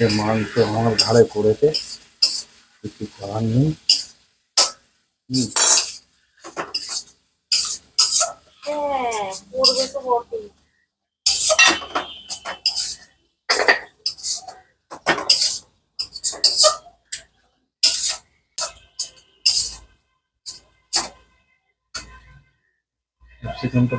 সে মাংস আমার ঘাড়ে পড়েছে। কিছু করার নেই। হ্যাঁ ক্যাপসিকামটা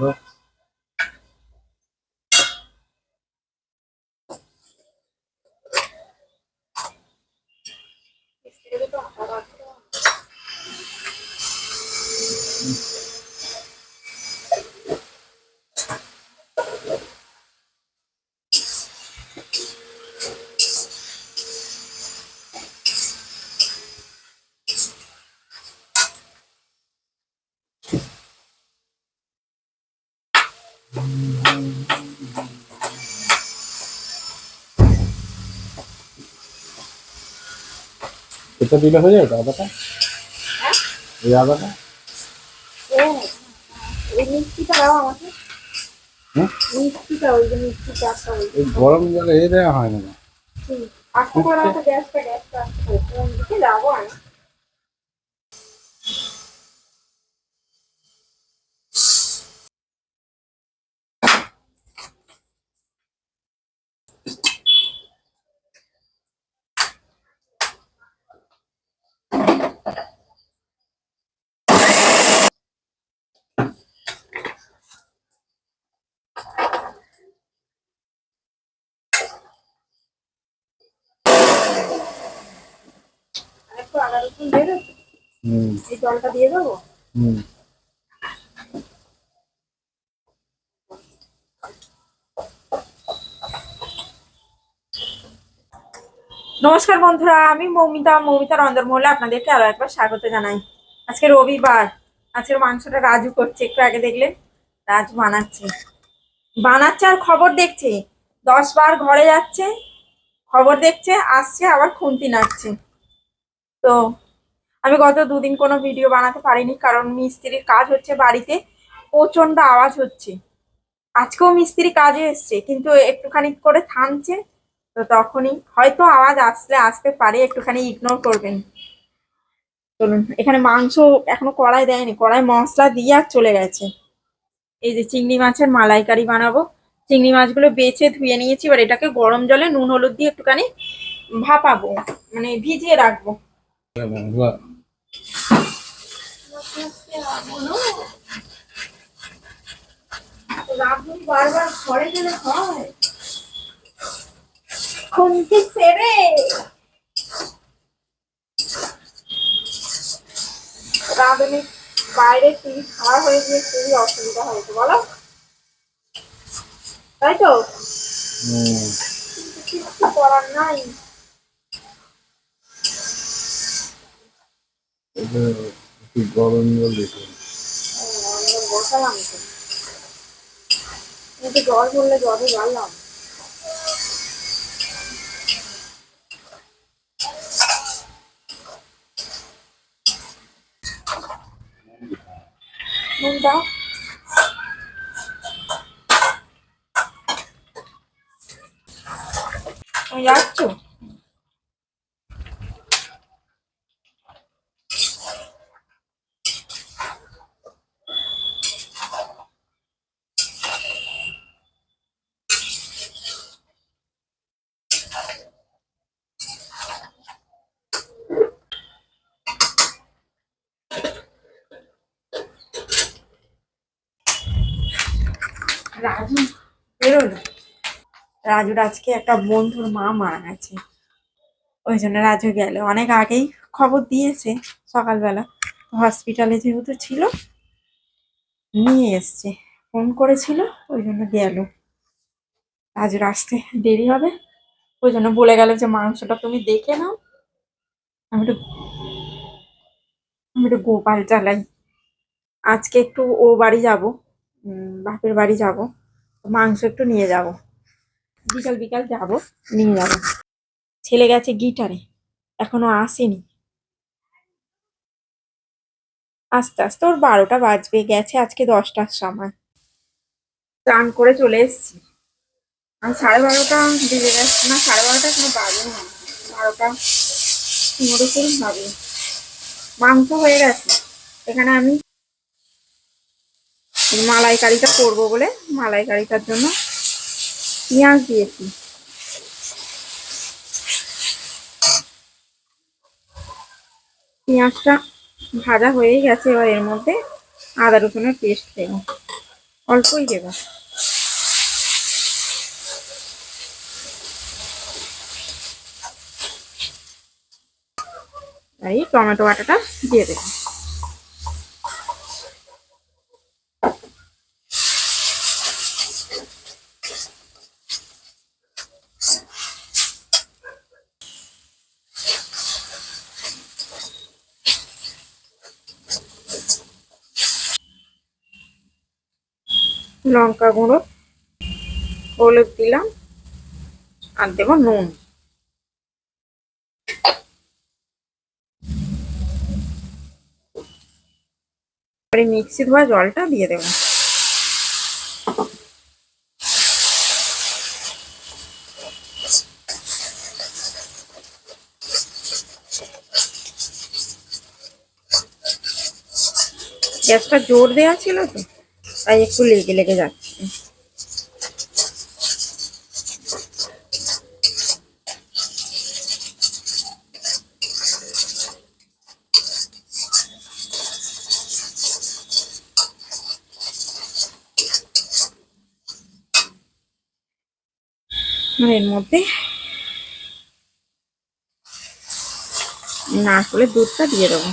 এটা দিলে হয়ে যাবে আদাটা হ্যাঁ? এই আদাটা? গরম জলে এ দেওয়া হয় না আটটা করে আছে গ্যাসটা গ্যাসটা কোন দিকে যাব আমি একটু আদা রসুন দিয়ে দেবো এই জলটা দিয়ে দেবো? হুম। নমস্কার বন্ধুরা আমি মৌমিতা মৌমিতা রন্ধনমহলে আপনাদেরকে আরও একবার স্বাগত জানাই। আজকে রবিবার আজকের মাংসটা রাজু করছে একটু আগে দেখলেন? রাজু বানাচ্ছে। বানাচ্ছে আর খবর দেখছে। দশ বার ঘরে যাচ্ছে খবর দেখছে আসছে আবার খুন্তি নাচছে তো আমি গত দুদিন কোনো ভিডিও বানাতে পারিনি কারণ মিস্ত্রির কাজ হচ্ছে বাড়িতে প্রচণ্ড আওয়াজ হচ্ছে। আজকেও মিস্ত্রি কাজে এসছে কিন্তু একটুখানি করে থামছে তো তখনই হয়তো আওয়াজ আসলে আসতে পারে একটুখানি ইগনোর করবেন। চলুন এখানে মাংস এখনও কড়াই দেয়নি কড়াই মশলা দিয়ে আর চলে গেছে। এই যে চিংড়ি মাছের মালাইকারি বানাবো। চিংড়ি মাছগুলো বেছে ধুয়ে নিয়েছি এবার এটাকে গরম জলে নুন হলুদ দিয়ে একটুখানি ভাপাবো মানে ভিজিয়ে রাখব। বাহ, রাঁধুনি বারবার ঘরে গেলে বাইরে টিভি খাওয়া হয়ে গিয়ে খুবই অসুবিধা হয়েছে বলো তাই তো কিছু করার নাই একটু গরম জল দিতে আমি বললে জলে জ্বাললাম নুন যাচ্ছ রাজু বেরোলো রাজুর আজকে একটা বন্ধুর মা মারা গেছে। ওই জন্য রাজু গেল। অনেক আগেই খবর দিয়েছে সকালবেলা। হসপিটালে যেহেতু ছিল, নিয়ে এসছে। ফোন করেছিল, ওই জন্য গেল। রাজুর আসতে দেরি হবে। ওই জন্য বলে গেল যে, মাংসটা তুমি দেখে নাও। আমি একটু আমি একটু গোপাল চালাই। আজকে একটু ও বাড়ি যাব। বাপের বাড়ি যাব। মাংস একটু নিয়ে যাব। বিকাল বিকাল যাব, নিয়ে যাব। ছেলে গেছে গিটারে, এখনও আসেনি। আস্তে আস্তে ওর বারোটা বাজবে, গেছে আজকে দশটার সময়। স্নান করে চলে এসেছি। আর সাড়ে বারোটা বেজে গেছে, না, সাড়ে বারোটা কোনো বাজে না। বারোটা পনেরো কুড়ি হবে মাংস হয়ে গেছে। এখানে আমি মালাইকারিটা করব বলে মালাইকারিটার জন্য পেঁয়াজ দিয়েছি পেঁয়াজটা ভাজা হয়েই গেছে এবার এর মধ্যে আদা রসুনের পেস্ট দেবো। অল্পই দেবো। এই টমেটো বাটাটা দিয়ে দেবো। লঙ্কা গুঁড়ো, হলুদ দিলাম, আর দেবো নুন। এবারে মিক্সি ধোয়া জলটা দিয়ে দেবো। গ্যাসটা জোর দেওয়া ছিল তো? তাই একটু লেগে লেগে যাচ্ছে। এর মধ্যে নারকেলের দুধটা দিয়ে দেবো।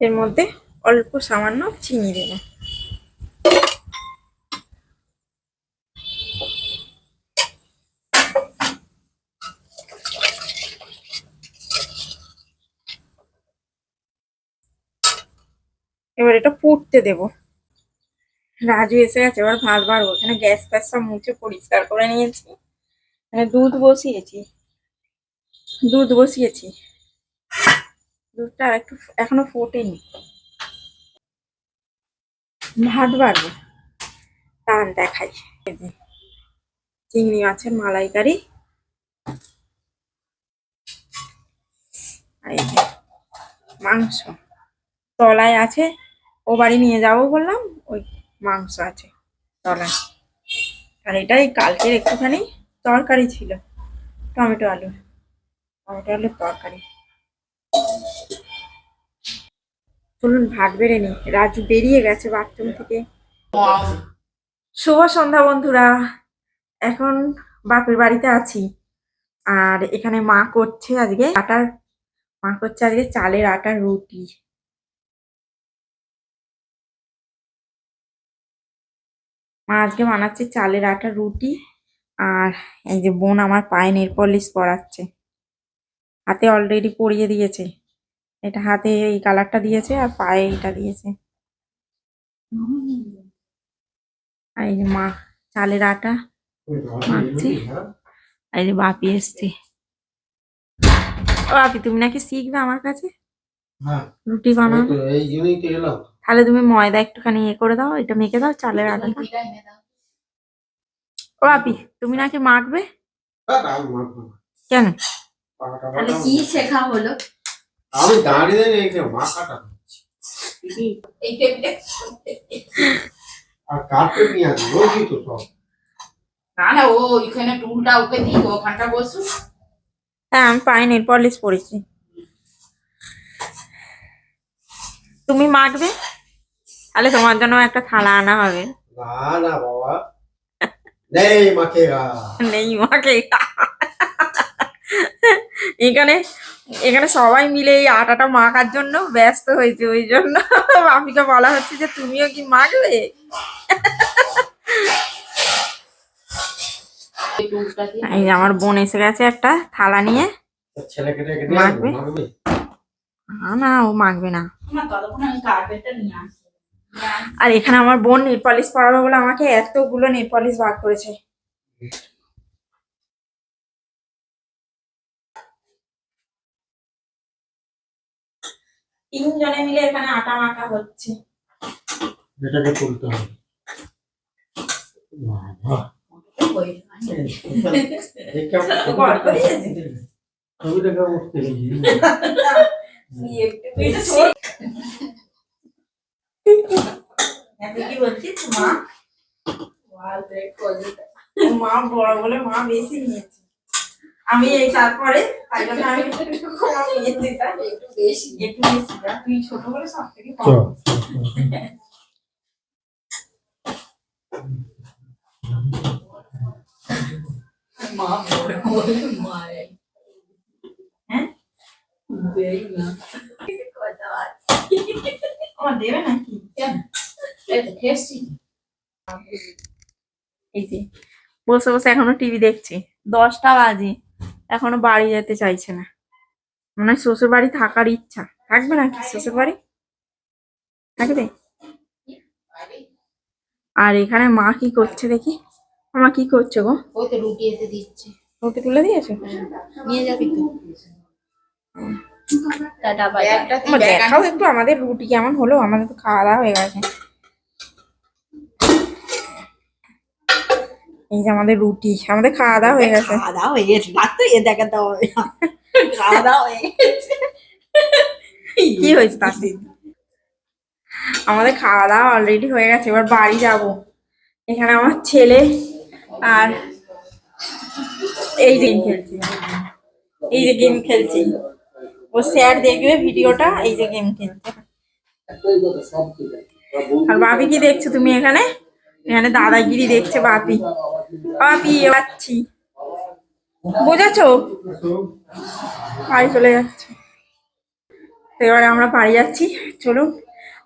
এর মধ্যে অল্প সামান্য চিনি দেবো। এবার এটা পুড়তে দেবো। রাজু এসে গেছে, এবার ভাত বাড়বো। এখানে গ্যাস ফ্যাস সব মুছে পরিষ্কার করে নিয়েছি। এখানে দুধ বসিয়েছি। দুধ বসিয়েছি। দুধটা আর একটু এখনও ফোটেনি। ভাত বাড়বো টান দেখাই। চিংড়ি মাছের মালাইকারি। মাংস। তলায় আছে, ও বাড়ি নিয়ে যাব বললাম, ওই মাংস আছে তলায়। আর এটাই কালকের একটুখানি তরকারি ছিল, টমেটো আলু। টমেটো আলুর তরকারি। চলুন ভাত বেড়ে নি রাজু বেরিয়ে গেছে বাথরুম থেকে। শুভ সন্ধ্যা, বন্ধুরা। এখন বাপের বাড়িতে আছি। আর এখানে মা করছে আজকে আটার, মা করছে আজকে চালের আটার রুটি। মা আজকে বানাচ্ছে চালের আটার রুটি। আর এই যে বোন আমার পায়ে নেল পলিশ পরাচ্ছে। হাতে অলরেডি পরিয়ে দিয়েছে। এটা হাতে এই কালারটা দিয়েছে আর পায়ে এটা দিয়েছে। আর এই যে মা চালের আটা মাখছে। আর এই যে বাপি এসছে। ও বাপি তুমি নাকি শিখবে আমার কাছে? হ্যাঁ। রুটি বানানো। তাহলে তুমি ময়দা একটুখানি ইয়ে করে দাও এটা মেখে দাও চালের আটাটা। ও বাপি তুমি নাকি মাখবে। কেন? তাহলে। কি শেখা হলো? আমি দাঁড়িয়ে। আর কাটতে নিয়ে রোজই তো সব। না না ও ওইখানে টুলটা ওকে দিই ওখানটা বসু। হ্যাঁ আমি পায়ে নেল পলিশ পরেছি। তুমি মাখবে? তাহলে তোমার জন্য একটা থালা আনা হবে। না না বাবা। নেই মাখেগা নেই মাকে এখানে এখানে সবাই মিলে এই আটাটা মাখার জন্য ব্যস্ত হয়েছে ওই জন্য বাপিকে বলা হচ্ছে যে তুমিও কি মাখবে? এই আমার বোন এসে গেছে একটা থালা নিয়ে। মাখবে? না না ও মাখবে না। আর এখানে আমার বোন নেল পলিশ পরাবে বলে আমাকে এতগুলো নেল পলিশ বার করেছে। তিনজনে মিলে এখানে আটা মাখা হচ্ছে। এটাকে তুলতে হবে। মা বড় বলে মা বেশি নিয়েছে। আমি এই তারপরে তাই জন্য আমি একটু কম নিয়েছি তাই একটু বেশি একটু বেশি তুই ছোট বলে সব থেকে কম। মা বড় বলে মারে। হ্যাঁ? দেই না। কথা বল। আমার দেবে নাকি? কেন? এই তো এই যে বসে বসে এখনও টিভি দেখছি। দশটা বাজে। এখনও বাড়ি যেতে চাইছে না। মনে হয় শ্বশুর বাড়ি থাকার ইচ্ছা। থাকবে নাকি শ্বশুর বাড়ি থাকবে? আর এখানে মা কি করছে দেখি? মা কি করছে গো? ওই তো রুটি এতে দিচ্ছে। রুটি তুলে দিয়েছ? নিয়ে যাবি তো। দেখাও একটু আমাদের রুটি কেমন হলো। আমাদের তো খাওয়া দাওয়া হয়ে গেছে। এই যে আমাদের রুটি আমাদের খাওয়া দাওয়া হয়ে গেছে। খাওয়া দাওয়া হয়ে গেছে। ডাক্তার এ দেখাতে হবে খাওয়া দাওয়া হয়ে গেছে। কি হয়েছে তাতে আমাদের খাওয়া দাওয়া অলরেডি হয়ে গেছে এবার বাড়ি যাব। এখানে আমার ছেলে আর এই যে গেম খেলছি। এই যে গেম খেলছি। ও স্যার দেখবে ভিডিওটা এই যে গেম খেলছে। আর বাপি কি দেখছ তুমি এখানে? এখানে দাদাগিরি দেখছে বাপি। বাপি পাচ্ছি বোঝাছো? বাড়ি চলে যাচ্ছে। তো এবারে আমরা বাড়ি যাচ্ছি। চলুন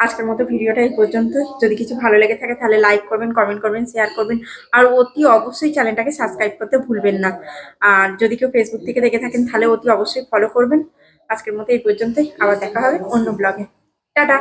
আজকের মতো ভিডিওটা এই পর্যন্ত। যদি কিছু ভালো লেগে থাকে তাহলে লাইক করবেন কমেন্ট করবেন শেয়ার করবেন। আর অতি অবশ্যই চ্যানেলটাকে সাবস্ক্রাইব করতে ভুলবেন না। আর যদি কেউ ফেসবুক থেকে দেখে থাকেন, তাহলে অতি অবশ্যই ফলো করবেন। আজকের মতো এই পর্যন্তই। আবার দেখা হবে অন্য ব্লগে টাটা!